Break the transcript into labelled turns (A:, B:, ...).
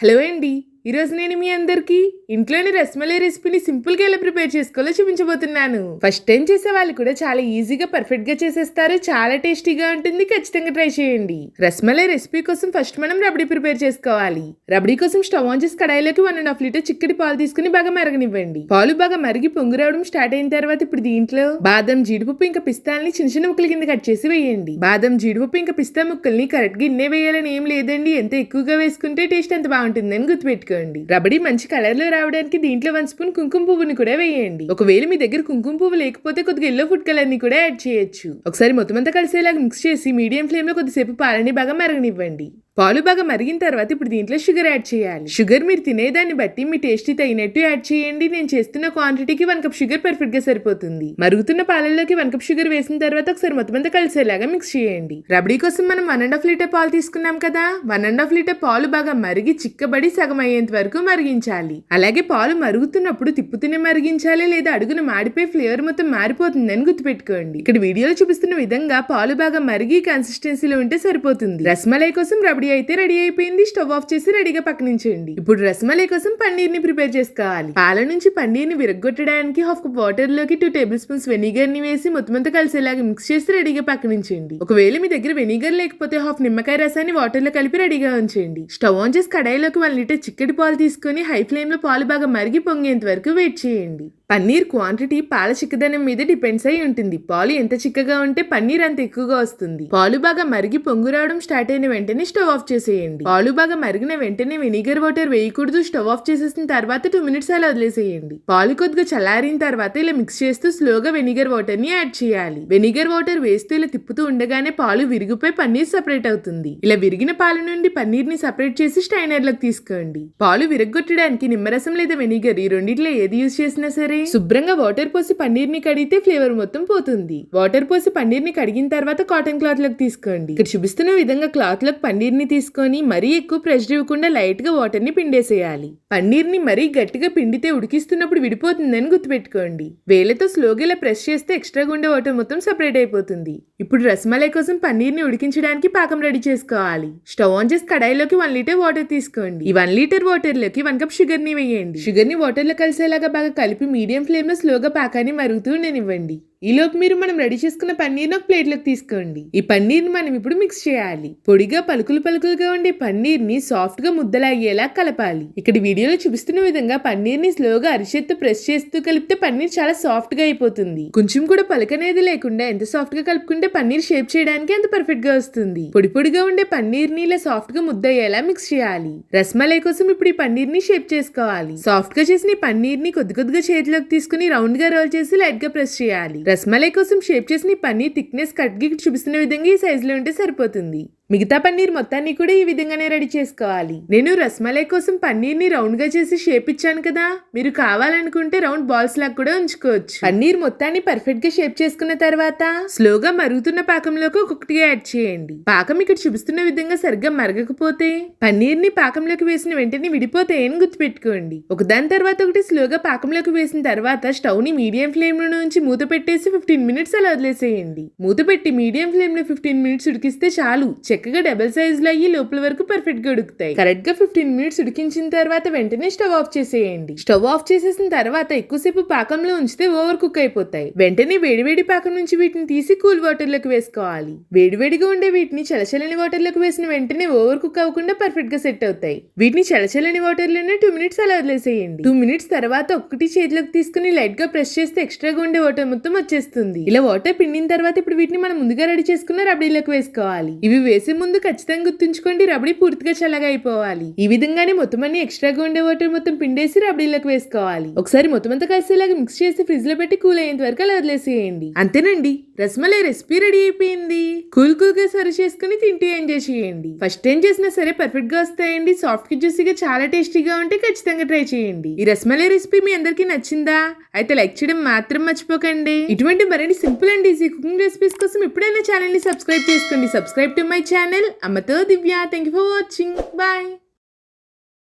A: Hello అండి ఈరోజు నేను మీ అందరికి ఇంట్లోని రస్మలై రెసిపీని సింపుల్గా ఎలా ప్రిపేర్ చేసుకోవాలో చూపించబోతున్నాను. ఫస్ట్ టైం చేసే వాళ్ళు కూడా చాలా ఈజీగా పర్ఫెక్ట్గా చేసేస్తారు. చాలా టేస్టీగా ఉంటుంది. ఖచ్చితంగా ట్రై చేయండి. రస్మలై రెసిపీ కోసం ఫస్ట్ మనం రబడీ ప్రిపేర్ చేసుకోవాలి. రబడీ కోసం స్టవ్ ఆన్ చేసి కడాయిలోకి వన్ అండ్ హాఫ్ లీటర్ చిక్కటి పాలు తీసుకుని బాగా మరగనివ్వండి. పాలు బాగా మరిగి పొంగు రావడం స్టార్ట్ అయిన తర్వాత ఇప్పుడు దీంట్లో బాదం జీడిపప్పు ఇంకా పిస్తాల్ని చిన్న చిన్న ముక్కల కింద కట్ చేసి వేయండి. బాదం జీడిపప్పు ఇంకా పిస్తా ముక్కల్ని కరెక్ట్గా ఇన్నే వేయాలని ఏం లేదండి. ఎంత ఎక్కువగా వేసుకుంటే టేస్ట్ ఎంత బాగుంటుందని గుర్తుపెట్టుకోండి. రబడి మంచి కలర్లో రావడానికి దీంట్లో వన్ స్పూన్ కుంకుమ పువ్వుని కూడా వేయండి. ఒకవేళ మీ దగ్గర కుంకుమ పువ్వు లేకపోతే కొద్దిగా ఎల్లో ఫుడ్ కలర్ని కూడా యాడ్ చేయొచ్చు. ఒకసారి మొత్తం అంతా కలిసేలాగా మిక్స్ చేసి మీడియం ఫ్లేమ్లో కొద్దిసేపు పాలని బాగా మరగనివ్వండి. పాలు బాగా మరిగిన తర్వాత ఇప్పుడు దీంట్లో షుగర్ యాడ్ చేయాలి. షుగర్ మీరు తినేదాన్ని బట్టి మీ టేస్ట్ తగినట్టు యాడ్ చేయండి. నేను చేస్తున్న క్వాంటిటీకి వన్ కప్ షుగర్ పర్ఫెక్ట్గా సరిపోతుంది. మరుగుతున్న పాలల్లోకి వన్ కప్ షుగర్ వేసిన తర్వాత ఒకసారి మొత్తం అంతా కలిసేలాగా మిక్స్ చేయండి. రబడీ కోసం మనం వన్ అండ్ హాఫ్ లీటర్ పాలు తీసుకున్నాం కదా? వన్ అండ్ హాఫ్ లీటర్ పాలు బాగా మరిగి చిక్కబడి సగం అయ్యేంత వరకు మరిగించాలి. అలాగే పాలు మరుగుతున్నప్పుడు తిప్పుతూనే మరిగించాలి లేదా అడుగున మాడిపోయి ఫ్లేవర్ మొత్తం మారిపోతుందని గుర్తుపెట్టుకోండి. ఇక్కడ వీడియోలో చూపిస్తున్న విధంగా పాలు బాగా మరిగి కన్సిస్టెన్సీలో ఉంటే సరిపోతుంది. రస్మలై కోసం రబడీ అయితే రెడీ అయిపోయింది. స్టవ్ ఆఫ్ చేసి రెడీగా పక్కనించేయండి. ఇప్పుడు రసమలై కోసం పన్నీర్ని ప్రిపేర్ చేసుకోవాలి. పాల నుంచి పన్నీర్ని విరగొట్టడానికి హాఫ్ కప్ వాటర్లోకి టూ టేబుల్ స్పూన్స్ వెనిగర్ని వేసి మొత్తం అంతా కలిసేలాగా మిక్స్ చేసి రెడీగా పక్కనించండి ఒకవేళ మీ దగ్గర వెనిగర్ లేకపోతే హాఫ్ నిమ్మకాయ రసాన్ని వాటర్లో కలిపి రెడీగా ఉంచండి స్టవ్ ఆన్ చేసి కడాయిలోకి వన్ లీటర్ చిక్కటి పాలు తీసుకొని హై ఫ్లేమ్లో పాలు బాగా మరిగి పొంగేంత వరకు వెయిట్ చేయండి. పన్నీర్ క్వాంటిటీ పాల చిక్కదనం మీద డిపెండ్స్ అయి ఉంటుంది. పాలు ఎంత చిక్కగా ఉంటే పన్నీర్ అంత ఎక్కువగా వస్తుంది. పాలు బాగా మరిగి పొంగు రావడం స్టార్ట్ అయిన వెంటనే స్టవ్ ఆఫ్ చేసేయండి. పాలు బాగా మరిగిన వెంటనే వెనిగర్ వాటర్ వేయకూడదు. స్టవ్ ఆఫ్ చేసేసిన తర్వాత టూ మినిట్స్ అలా వదిలేసేయండి. పాలు కొద్దిగా చల్లారిన తర్వాత ఇలా మిక్స్ చేస్తూ స్లోగా వెనిగర్ వాటర్ని యాడ్ చేయాలి. వెనిగర్ వాటర్ వేస్తూ ఇలా తిప్పుతూ ఉండగానే పాలు విరిగిపోయి పన్నీర్ సెపరేట్ అవుతుంది. ఇలా విరిగిన పాల నుండి పన్నీర్ని సెపరేట్ చేసి స్టైనర్లోకి తీసుకోండి. పాలు విరగొట్టడానికి నిమ్మరసం లేదా వెనిగర్ ఈ రెండిట్లో ఏది యూజ్ చేసినా సరే శుభ్రంగా వాటర్ పోసి పన్నీర్ని కడిగితే ఫ్లేవర్ మొత్తం పోతుంది. వాటర్ పోసి పన్నీర్ని కడిగిన తర్వాత కాటన్ క్లాత్లోకి తీసుకోండి. ఇక్కడ చూపిస్తున్న విధంగా క్లాత్లోకి పన్నీర్ని తీసుకొని మరీ ఎక్కువ ప్రెషర్ ఇవ్వకుండా లైట్గా వాటర్ని పిండేసేయాలి. పన్నీర్ని మరీ గట్టిగా పిండితే ఉడికిస్తున్నప్పుడు విడిపోతుందని గుర్తుపెట్టుకోండి. వేలతో స్లోగా ఇలా ప్రెస్ చేస్తే ఎక్స్ట్రా గుండె వాటర్ మొత్తం సపరేట్ అయిపోతుంది. ఇప్పుడు రసమలై కోసం పన్నీర్ని ఉడికించడానికి పాకం రెడీ చేసుకోవాలి. స్టవ్ ఆన్ చేసి కడాయిలోకి వన్ లీటర్ వాటర్ తీసుకోండి. ఈ వన్ లీటర్ వాటర్లోకి వన్ కప్ షుగర్ని వేయండి. షుగర్ని వాటర్లో కలిసేలాగా బాగా కలిపి మీడియం ఫ్లేమ్లో స్లోగా పాకాన్ని మరుగుతూ ఉండనివ్వండి. ఈలోపు మీరు మనం రెడీ చేసుకున్న పన్నీర్ని ఒక ప్లేట్లోకి తీసుకోండి. ఈ పన్నీర్ని మనం ఇప్పుడు మిక్స్ చేయాలి. పొడిగా పలుకులు పలుకులుగా ఉండే పన్నీర్ని సాఫ్ట్గా ముద్దలయ్యేలా కలపాలి. ఇక్కడ వీడియోలో చూపిస్తున్న విధంగా పన్నీర్ని స్లోగా అరిచేత్తో ప్రెస్ చేస్తూ కలిపితే పన్నీర్ చాలా సాఫ్ట్గా అయిపోతుంది. కొంచెం కూడా పలకనేది లేకుండా ఎంత సాఫ్ట్గా కలుపుకుంటే పన్నీర్ షేప్ చేయడానికి అంత పర్ఫెక్ట్గా వస్తుంది. పొడి పొడిగా ఉండే పన్నీర్ని ఇలా సాఫ్ట్గా ముద్దయ్యేలా మిక్స్ చేయాలి. రస్మలై కోసం ఇప్పుడు ఈ పన్నీర్ని షేప్ చేసుకోవాలి. సాఫ్ట్గా చేసిన ఈ కొద్ది కొద్దిగా చేతిలోకి తీసుకుని రౌండ్గా రోల్ చేసి లైట్గా ప్రెస్ చేయాలి. రస్మలై కోసం షేప్ చేసిన ఈ పన్నీర్ థిక్నెస్ కట్ గిట్ చూపిస్తున్న విధంగా ఈ సైజులో ఉంటే సరిపోతుంది. మిగతా పన్నీర్ మొత్తాన్ని కూడా ఈ విధంగానే రెడీ చేసుకోవాలి. నేను రస్మలై కోసం పన్నీర్ని రౌండ్గా రౌండ్గా చేసి షేప్ ఇచ్చాను కదా. మీరు కావాలనుకుంటే రౌండ్ బాల్స్ లాగా కూడా ఉంచుకోవచ్చు. పన్నీర్ మొత్తాన్ని పర్ఫెక్ట్గా షేప్ చేసుకున్న తర్వాత స్లోగా మరుగుతున్న పాకంలోకి ఒక్కొక్కటిగా యాడ్ చేయండి. పాకం ఇక్కడ చూపిస్తున్న విధంగా సరిగ్గా మరగకపోతే పన్నీర్ని పాకంలోకి వేసిన వెంటనే విడిపోతాయని గుర్తుపెట్టుకోండి. ఒకదాని తర్వాత ఒకటి స్లోగా పాకంలోకి వేసిన తర్వాత స్టవ్ని మీడియం ఫ్లేమ్లో నుంచి మూత పెట్టేసి ఫిఫ్టీన్ మినిట్స్ అలా వదిలేసేయండి. మూత పెట్టి మీడియం ఫ్లేమ్లో ఫిఫ్టీన్ మినిట్స్ ఉడికిస్తే చాలు. చక్కగా డబల్ సైజ్లో అయ్యి లోపల వరకు పర్ఫెక్ట్గా ఉడుకుతాయి. కరెక్ట్గా ఫిఫ్టీన్ మినిట్స్ ఉడికించిన తర్వాత వెంటనే స్టవ్ ఆఫ్ చేసేయండి. స్టవ్ ఆఫ్ చేసేసిన తర్వాత ఎక్కువసేపు పాకంలో ఉంచితే ఓవర్ కుక్ అయిపోతాయి. వెంటనే వేడివేడి పాకం నుంచి వీటిని తీసి కూల్ వాటర్లోకి వేసుకోవాలి. వేడివేడిగా ఉండే వీటిని చలచలని వాటర్లోకి వేసిన వెంటనే ఓవర్ కుక్ అవ్వకుండా పర్ఫెక్ట్గా సెట్ అవుతాయి. వీటిని చలచలని వాటర్లోనే టూ మినిట్స్ అలా వదిలేసేయండి. టూ మినిట్స్ తర్వాత ఒక్కటి చేతిలోకి తీసుకుని లైట్గా ప్రెస్ చేస్తే ఎక్స్ట్రాగా ఉండే వాటర్ మొత్తం వచ్చేస్తుంది. ఇలా వాటర్ పిండిన తర్వాత ఇప్పుడు వీటిని మనం ముందుగా రెడీ చేసుకున్న రబడీలోకి వేసుకోవాలి. ఇవి వేసి ముందు ఖచ్చితంగా గుర్తుంచుకోండి రబడీ పూర్తిగా చల్లగా అయిపోవాలి. ఈ విధంగానే మొత్తం అన్ని ఎక్స్ట్రాగా ఉండే వాటర్ మొత్తం పిండేసి రబడీలోకి వేసుకోవాలి. ఒకసారి మొత్తం అంతా కలిసేలాగా మిక్స్ చేసి ఫ్రిడ్జ్లో పెట్టి కూల్ అయ్యేంత వరకు అలా వదిలేసేయండి. అంతేనండి. రసమలై రెసిపీ రెడీ అయిపోయింది. కూల్ కూల్గా సర్వ్ చేసుకుని తింటూ ఎంజాయ్ చేయండి ఫస్ట్ టైం చేసినా సరే పర్ఫెక్ట్గా వస్తాయండి. సాఫ్ట్కి జ్యూసీగా చాలా టేస్టీగా ఉంటే ఖచ్చితంగా ట్రై చేయండి. ఈ రసమలై రెసిపీ మీ అందరికీ నచ్చిందా? అయితే లైక్ చేయడం మాత్రం మర్చిపోకండి. ఇటువంటి మరిన్ని simple and easy cooking recipes కోసం ఇప్పుడైనా ఛానల్ని సబ్స్క్రైబ్ చేసుకోండి. సబ్స్క్రైబ్ టు మై ఛానల్ అమ్మతో Divya. Thank you for watching bye